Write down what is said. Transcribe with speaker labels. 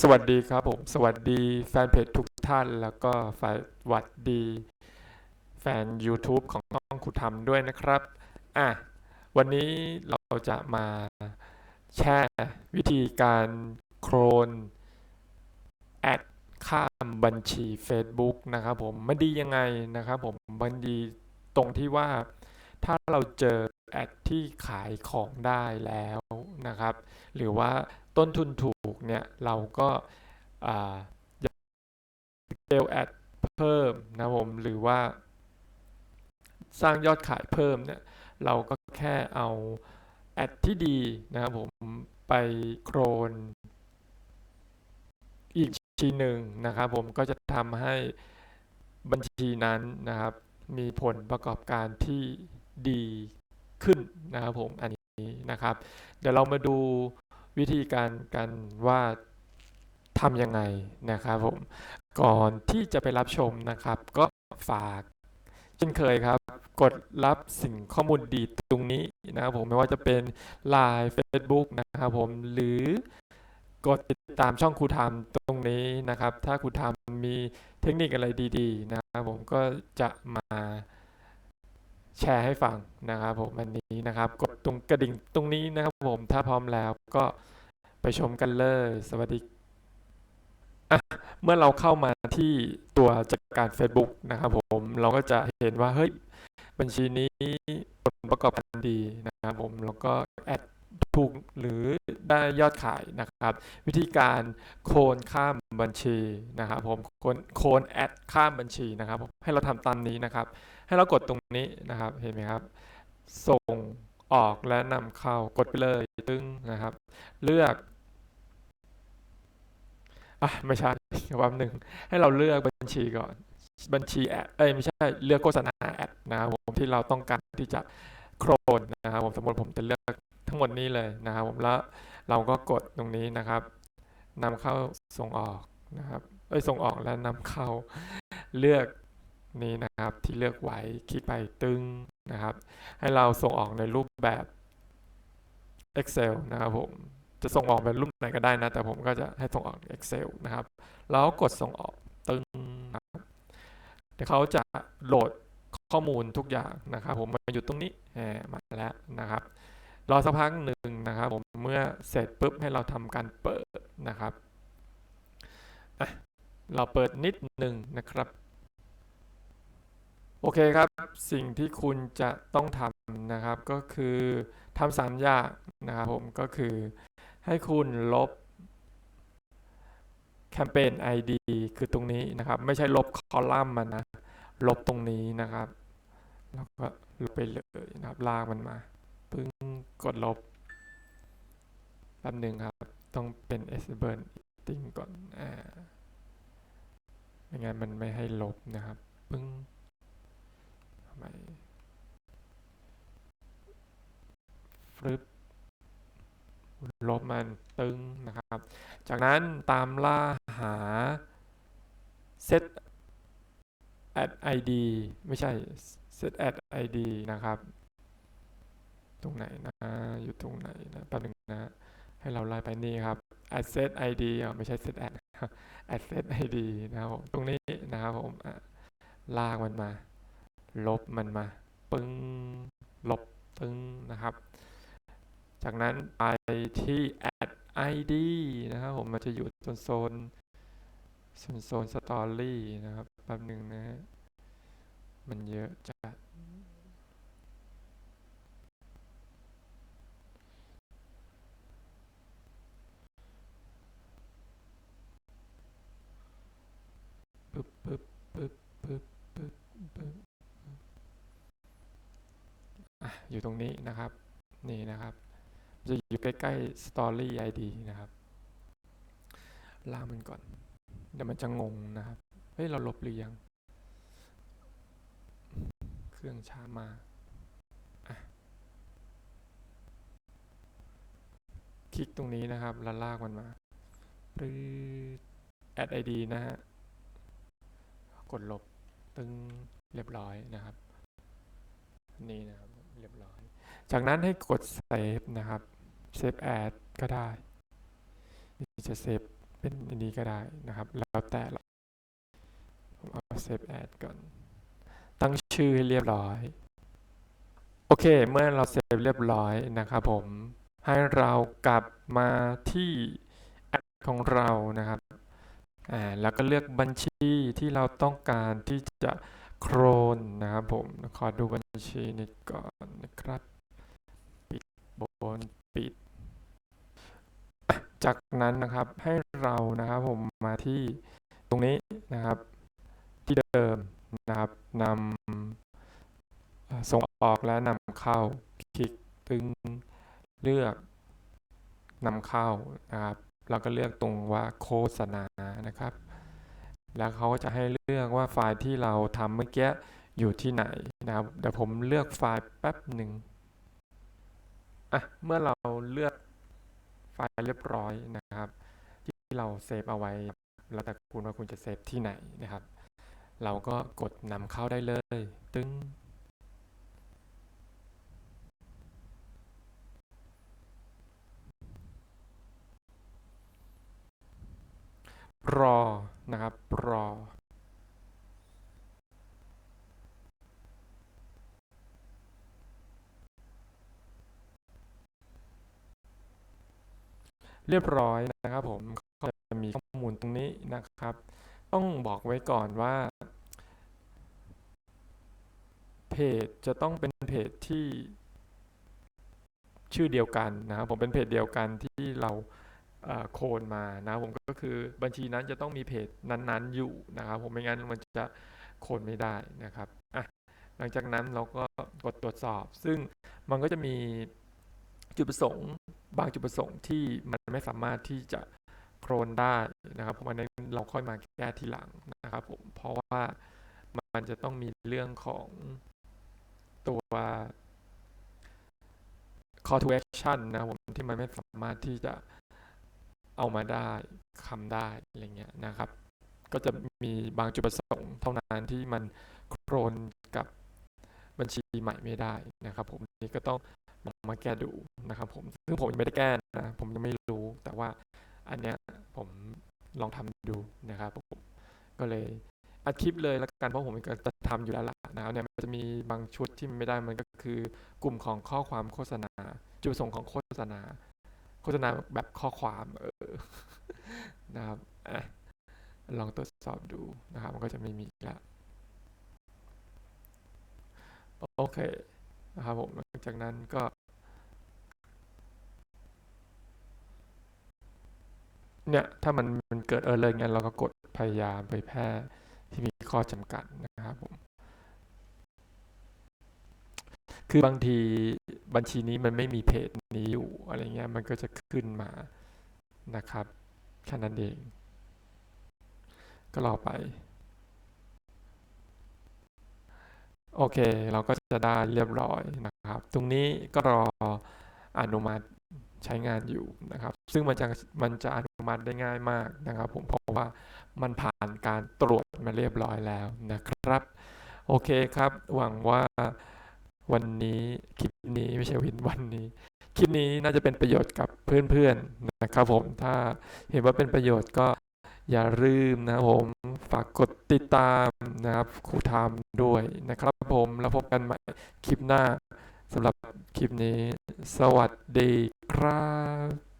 Speaker 1: สวัสดีครับผม สวัสดีแฟนเพจทุกท่านแล้วก็สวัสดี แฟน YouTube ของต้องขุดทำด้วยนะครับ อะ วันนี้เราจะมาแชร์วิธีการโคลนแอดข้ามบัญชี Facebook นะครับผมมันดียังไงนะครับผมมันดีตรงที่ว่าถ้าเราเจอแอดที่ขายของได้แล้วนะครับ หรือว่า ต้นทุนถูกเนี่ยเราก็ยกเซลแอดเพิ่มนะผมหรือว่า สร้างยอดขายเพิ่มเนี่ยเราก็แค่เอาแอดที่ดีนะครับผมไปโครนอีกบัญชีหนึ่งนะครับผมก็จะทำให้บัญชีนั้นนะครับ มีผลประกอบการที่ดีขึ้นนะครับผมอันนี้นะครับ เดี๋ยวเรามาดู วิธีการกันว่าทำยังไงนะครับผมก่อนที่จะไปรับชมนะครับ ก็ฝากเช่นเคยครับ กดรับสิ่งข้อมูลดีตรงนี้นะครับผมไม่ว่าจะเป็น Line Facebook นะครับผมหรือกดติดตามช่องครูทำตรงนี้นะครับ ถ้าครูทำมีเทคนิคอะไรดี ๆ นะครับผมก็จะมา แชร์ให้ฟังนะครับผมอันนี้นะครับ กดตรงกระดิ่งตรงนี้นะครับผมถ้าพร้อมแล้วก็ไปชมกันเลย สวัสดีอะเมื่อเราเข้ามาที่ตัวจัดการ Facebook นะครับผมเราก็จะเห็นว่าเฮ้ยบัญชีนี้ผลประกอบการดีนะครับผมแล้วก็แอดถูกหรือได้ยอดขายนะครับ วิธีการโคนข้ามบัญชีนะครับผมโคนโคนแอดข้ามบัญชีนะครับผมให้เราทำตามนี้นะครับ ให้เรากดตรงนี้นะครับ เห็นไหมครับ ส่งออกและนำเข้ากดไปเลยตึ้งนะครับ เลือกอะไม่ใช่แป๊บหนึ่งให้เราเลือกบัญชีก่อน บัญชีแอดเอ้ยไม่ใช่เลือกโฆษณาแอดนะครับผมที่เราต้องการที่จะโครนนะครับผมสมมติผมจะเลือกทั้งหมดนี้เลยนะครับผมแล้วเราก็กดตรงนี้นะครับนำเข้าส่งออกนะครับเอ้ยส่งออกและนำเข้าเลือก นี้นะครับที่เลือกไว้คลิกไปตึงนะครับ ให้เราส่งออกในรูปแบบ Excel นะครับผมจะส่งออกเป็นรูปไหนก็ได้นะ แต่ผมก็จะให้ส่งออก Excel นะครับ แล้วกดส่งออกตึงนะครับเดี๋ยวเขาจะโหลดข้อมูลทุกอย่างนะครับ ผมมาอยู่ตรงนี้มาแล้วนะครับรอสักพักหนึ่งนะครับ ผมเมื่อเสร็จปุ๊บให้เราทำการเปิดนะครับเราเปิดนิดหนึ่งนะครับ โอเคครับ สิ่งที่คุณจะต้องทำนะครับ ก็คือทำสามอย่างนะครับผมก็คือให้คุณลบแคมเปญ ID คือตรงนี้นะครับ ไม่ใช่ลบคอลัมน์มันนะ ลบตรงนี้นะครับ แล้วก็ลบไปเลยนะครับ ลากมันมาปึ้งกดลบแป๊บหนึ่งครับ ต้องเป็น s b u r n editing ก่อนอ่าไม่งั้นมันไม่ให้ลบนะครับ ปึ้งทำไม ฟึบลบมันตึงนะครับ จากนั้นตามล่าหา set add id ไม่ใช่ set add id นะครับ ตรงไหนนะ อยู่ตรงไหนนะแป๊บนึงนะ ให้เราไล่ไปนี่ครับ add set id ไม่ใช่ set add add set id นะครับตรงนี้นะครับผมลากมันมา ลบมันมา ปึ้ง ลบ ปึ้งนะครับ จากนั้นไปที่ add id นะครับผมมันจะอยู่โซนโซนโซนโซนสตอรี่นะครับแป๊บหนึ่งนะฮะมันเยอะจัดปึ๊บปึ๊บปึ๊บปึ๊บปึ๊บปึ๊บอะอยู่ตรงนี้นะครับ นี่นะครับ จะอยู่ใกล้ๆ Story ID นะครับ ล่ามันก่อน เดี๋ยวมันจะงงนะครับ เฮ้ย เราลบหรือยัง เครื่องช้ามาคลิกตรงนี้นะครับ แล้วลากมันมาปรื้ด add id นะฮะ กดลบ ตึงเรียบร้อยนะครับ นี่นะครับ เรียบร้อย จากนั้นให้กด save นะครับ save as ก็ได้จะเซฟเป็นอันนี้ก็ได้นะครับ แล้วแต่เราผมเอา save as ก่อน ตั้งชื่อให้เรียบร้อย โอเค เมื่อเราเซฟเรียบร้อยนะครับผม ให้เรากลับมาที่แอปของเรานะครับแล้วก็เลือกบัญชีที่เราต้องการที่จะโครนนะครับผม ขอดูบัญชีนี้ก่อนนะครับ ปิดบนปิด จากนั้นนะครับให้เรานะครับผมมาที่ตรงนี้นะครับ ที่เดิมนะครับนำส่งออกและนำเข้าคลิกตึงเลือกนำเข้านะครับเราก็เลือกตรงว่าโฆษณานะครับ แล้วเขาก็จะให้เลือกว่าไฟล์ที่เราทำเมื่อกี้อยู่ที่ไหนนะครับเดี๋ยวผมเลือกไฟล์แป๊บหนึ่งอะเมื่อเราเลือก ไฟล์เรียบร้อยนะครับ ที่เราเซฟเอาไว้ แล้วแต่คุณว่าคุณจะเซฟที่ไหนนะครับ เราก็กดนำเข้าได้เลย ตึ้งรอนะครับรอ เรียบร้อยนะครับผมก็จะมีข้อมูลตรงนี้นะครับ ต้องบอกไว้ก่อนว่า เพจจะต้องเป็นเพจที่ชื่อเดียวกันนะครับผมเป็นเพจเดียวกันที่เราโคลนมานะผมก็คือบัญชีนั้นจะต้องมีเพจนั้นๆอยู่นะครับ ผมไม่งั้นมันจะโคลนไม่ได้นะครับอะหลังจากนั้นเราก็กดตรวจสอบ ซึ่งมันก็จะมีจุดประสงค์ บางจุดประสงค์ที่มันไม่สามารถที่จะโคลนได้นะครับผมอันนี้เราค่อยมาแก้ทีหลังนะครับผมเพราะว่ามันจะต้องมีเรื่องของตัว call to action นะครับผมที่มันไม่สามารถที่จะเอามาได้คำได้อะไรเงี้ยนะครับ ก็จะมีบางจุดประสงค์เท่านั้นที่มันโครนกับบัญชีใหม่ไม่ได้นะครับ ผมนี่ก็ต้อง มาแก้ดูนะครับผมซึ่งผมยังไม่ได้แก้นะผมยังไม่รู้แต่ว่าอันเนี้ยผมลองทำดูนะครับผมก็เลยอัดคลิปเลยแล้วกันเพราะผมก็จะทำอยู่แล้วล่ะนะครับเนี่ยมันจะมีบางชุดที่มันไม่ได้มันก็คือกลุ่มของข้อความโฆษณา จุดประสงค์ของโฆษณา โฆษณาแบบข้อความเออนะครับอะลองตรวจสอบดูนะครับ มันก็จะไม่มีล้วโอเค นะครับผมหลังจากนั้นก็เนี่ยถ้ามันมันเกิดเออเลยงั้นเราก็กดพยายามเผยแพร่ที่มีข้อจำกัดนะครับผมคือบางทีบัญชีนี้มันไม่มีเพจนี้อยู่อะไรเงี้ยมันก็จะขึ้นมานะครับแค่นั้นเอง ก็รอไป โอเค เราก็จะได้เรียบร้อยนะครับ ตรงนี้ก็รออนุมัติใช้งานอยู่นะครับ ซึ่งมันจะมันจะอนุมัติได้ง่ายมากนะครับ ผมเพราะว่ามันผ่านการตรวจมาเรียบร้อยแล้วนะครับ โอเคครับ หวังว่าวันนี้คลิปนี้ไม่ใช่วินวันนี้คลิปนี้น่าจะเป็นประโยชน์กับเพื่อนๆนะครับผมถ้าเห็นว่าเป็นประโยชน์ก็ อย่าลืมนะครับผมฝากกดติดตามนะครับครูทามด้วยนะครับผมแล้วพบกันใหม่คลิปหน้าสำหรับคลิปนี้ สวัสดีครับ